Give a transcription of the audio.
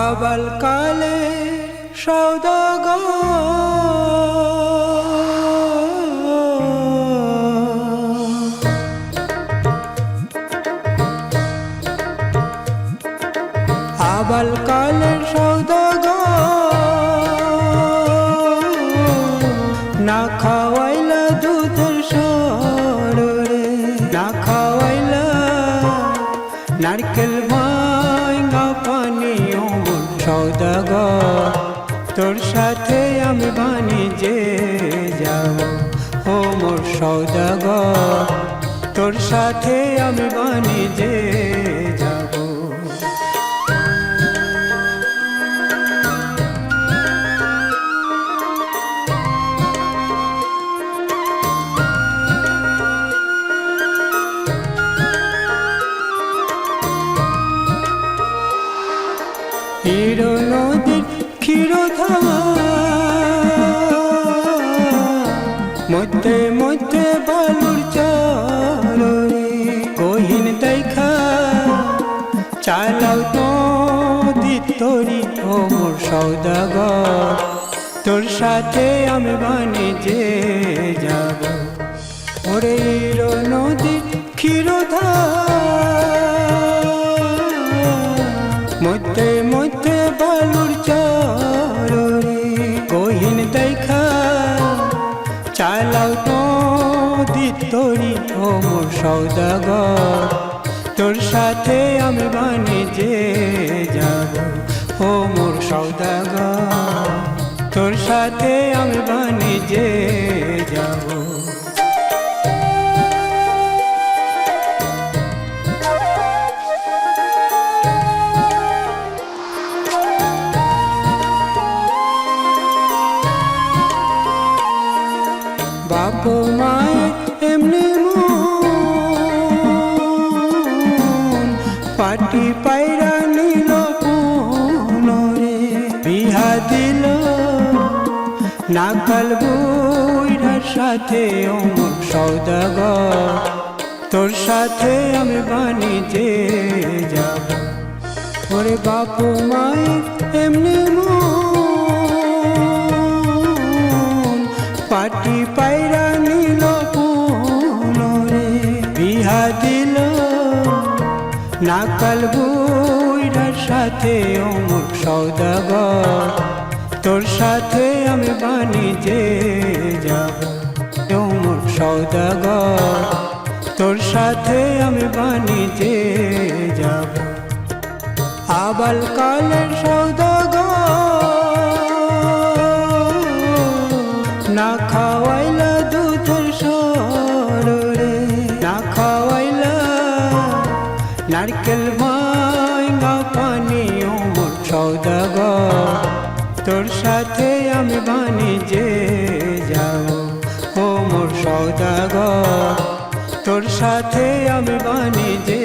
আবাল কালে আবাল কালের সৌদাগর। না খাওয়াইলা দুধের সরে না খাওয়াইলা নারকেল ভাঙা পানি অমর সৌদাগর তোর সাথে আমি বাণিজ্যে যাব ও মোর সৌদাগর তোর সাথে আমি বাণিজ্যে হিরো নদীর মধ্যে মধ্যে বালুর চরে কহিন দেখা, চালাও নদী তরি ও মোর সৌদাগর, তোর সাথে আমি বাণিজ্যে যাব। ওরে নদীর ক্ষীরধার। কহিন দেখা, চালাও তো দিতরি ও মোর সৌদাগর। তোর সাথে আমি বাণিজ্যে যাব ও মোর সৌদাগর। তোর সাথে আমি বাণিজ্যে মায়ের এমনি মন পাটি পায়রা নিল পুনরে বিহা দিল, নাকাল বইরার সাথে অমর সৌদাগর। তোর সাথে আমি বাণিজ্যে যাব। ওরে বাপ মায়ের এমনি মন পাটি পায়রা নাকাল বুইরার সাথে অমুক সৌদাগর। তোর সাথে আমি বাণিজ্যে যাব অমুক সৌদাগর। তোর সাথে আমি বাণিজ্যে যাব। আবাল কালের সৌদাগর নারকেল মাইঙ্গা পানি ওমর সৌদাগর তোর সাথে আমি বাণিজ্যে যাব যাও ওমর সৌদাগর তোর সাথে আমি বাণিজ্যে